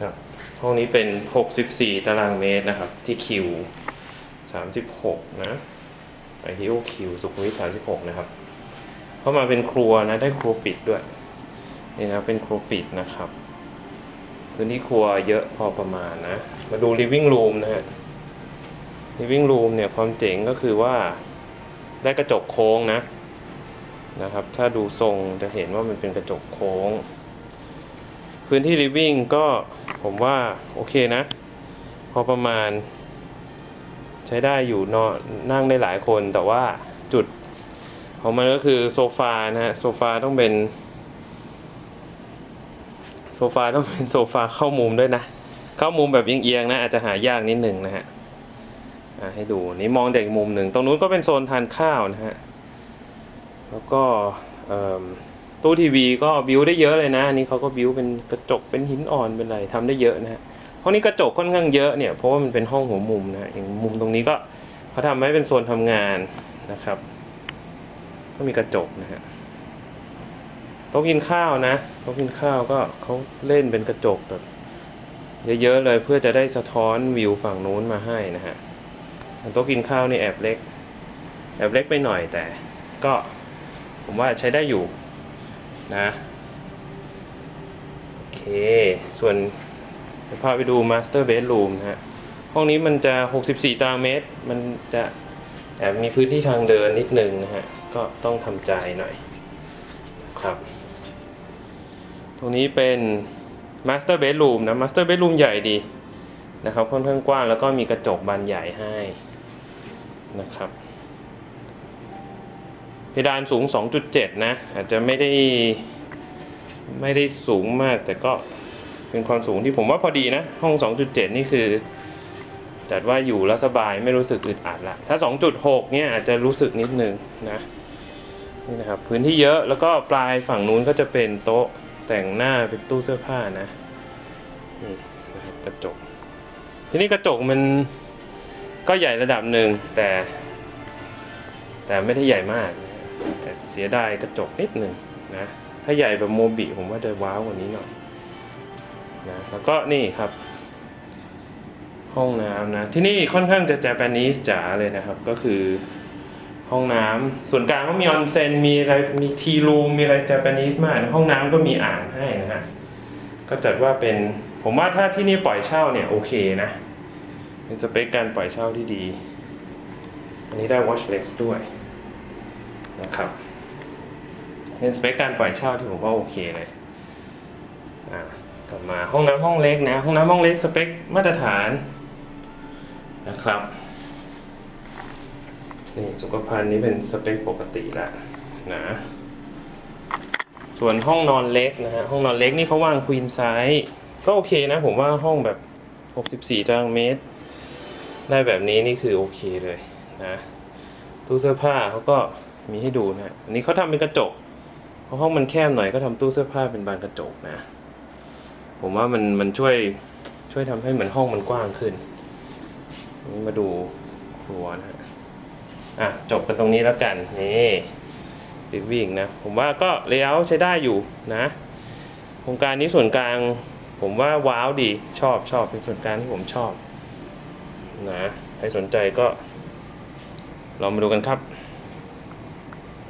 ครับห้องนี้เป็น 64 ตารางเมตรนะครับ ที่คิว 36 นะไปที่โอคิวสุขุมวิท 36 นะครับ เข้ามาเป็นครัวนะ ได้ครัวปิดด้วย นี่นะ เป็นครัวปิดนะครับ พื้นที่ครัวเยอะพอประมาณนะ มาดู living room นะฮะ living room เนี่ย ความเจ๋งก็คือว่าได้กระจกโค้งนะ นะครับ ถ้าดูทรงจะเห็นว่ามันเป็นกระจกโค้ง พื้นที่ living ก็ผมว่าโอเคนะ พอประมาณ ใช้ได้อยู่นอนนั่งได้หลายคนแต่ว่าจุดของมันก็คือโซฟานะฮะโซฟาต้องเป็นโซฟาต้องเป็นโซฟาเข้ามุมด้วยนะ เข้ามุมแบบเอียงๆนะ อาจจะหายากนิดหนึ่งนะฮะให้ดูนี่มองจากมุมหนึ่ง ตรงนู้นก็เป็นโซนทานข้าวนะฮะ แล้วก็เอิ่ม ตู้ทีวีก็บิวได้เยอะเลยนะอันนี้เขาก็บิวเป็นกระจกเป็นหินอ่อนเป็นอะไรทำได้เยอะนะฮะห้องนี้กระจกค่อนข้างเยอะเนี่ยเพราะว่ามันเป็นห้องหัวมุมนะฮะอย่างมุมตรงนี้ก็เขาทำไว้เป็นโซนทำงานนะครับ ก็มีกระจกนะฮะโต๊ะกินข้าวนะโต๊ะกินข้าวก็เขาเล่นเป็นกระจกแบบเยอะๆเลยเพื่อจะได้สะท้อนวิวฝั่งนู้นมาให้นะฮะโต๊ะกินข้าวนี่แอบเล็ก แอบเล็กไปหน่อยแต่ก็ผมว่าใช้ได้อยู่ นะโอเค ส่วนเดี๋ยวพาไปดู Master Bedroom นะฮะ ห้องนี้มันจะ 64 ตารางเมตร มันจะแอบมีพื้นที่ทางเดินนิดนึงนะฮะ ก็ต้องทำใจหน่อยครับ ตรงนี้เป็น Master Bedroom นะ Master Bedroom ใหญ่ดีนะครับ ค่อนข้างกว้างแล้วก็มีกระจกบานใหญ่ให้นะครับ เพดานสูง 2.7 นะ อาจจะไม่ได้ไม่ได้สูงมาก แต่ก็เป็นความสูงที่ผมว่าพอดีนะ ห้อง 2.7 นี่คือ จัดว่าอยู่แล้วสบายไม่รู้สึกอึดอัดละ ถ้า 2.6 เนี่ยอาจจะรู้สึกนิดนึงนะนี่นะครับพื้นที่เยอะแล้วก็ปลายฝั่งนู้นก็จะเป็นโต๊ะแต่งหน้าเป็นตู้เสื้อผ้านะนี่นะครับกระจก ทีนี้กระจกมันก็ใหญ่ระดับหนึ่งแต่ แต่ไม่ได้ใหญ่มาก แต่เสียดายกระจกนิดหนึ่งนะ ถ้าใหญ่แบบโมบิผมว่าจะว้าวกว่านี้หน่อยนะแล้วก็นี่ครับ ห้องน้ำนะ ที่นี่ค่อนข้างจะ Japanese จ๋าเลยนะครับ ก็คือห้องน้ำส่วนกลางก็มีออนเซ็นมีอะไรมีทีรูมมีอะไร Japanese มากนะห้องน้ำก็มีอ่างให้นะฮะก็จัดว่าเป็นผมว่าถ้าที่นี่ปล่อยเช่าเนี่ยโอเคนะเป็นสเปคการปล่อยเช่าที่ดี อันนี้ได้ watchless ด้วย นะครับเป็นสเปคการปล่อยเช่าที่ผมว่าโอเคเลยอะกลับมาห้องน้ำห้องเล็กนะ ห้องน้ำห้องเล็กสเปคมาตรฐานนะครับนี่สุขภัณฑ์นี้เป็นสเปคปกติแล้วนะส่วนห้องนอนเล็กนะฮะห้องนอนเล็กนี่เขาวางควีนไซส์ก็โอเคนะผมว่าห้องแบบ 64ตารางเมตร ได้แบบนี้นี่คือโอเคเลยนะตู้เสื้อผ้าเขาก็ มีให้ดูนะอันนี้เขาทำเป็นกระจกเพราะห้องมันแคบหน่อยก็ทำตู้เสื้อผ้าเป็นบานกระจกนะ ผมว่ามันมันช่วยช่วยทำให้เหมือนห้องมันกว้างขึ้นนนี้มาดูครัวนะฮะอะจบกันตรงนี้แล้วกันนี่ลิฟวิ่งนะ ผมว่าก็เลเยอร์ใช้ได้อยู่นะโครงการนี้ส่วนกลาง ผมว่าว้าวดีชอบชอบเป็นส่วนกลางที่ผมชอบนะใครสนใจก็ลองมาดูกันครับ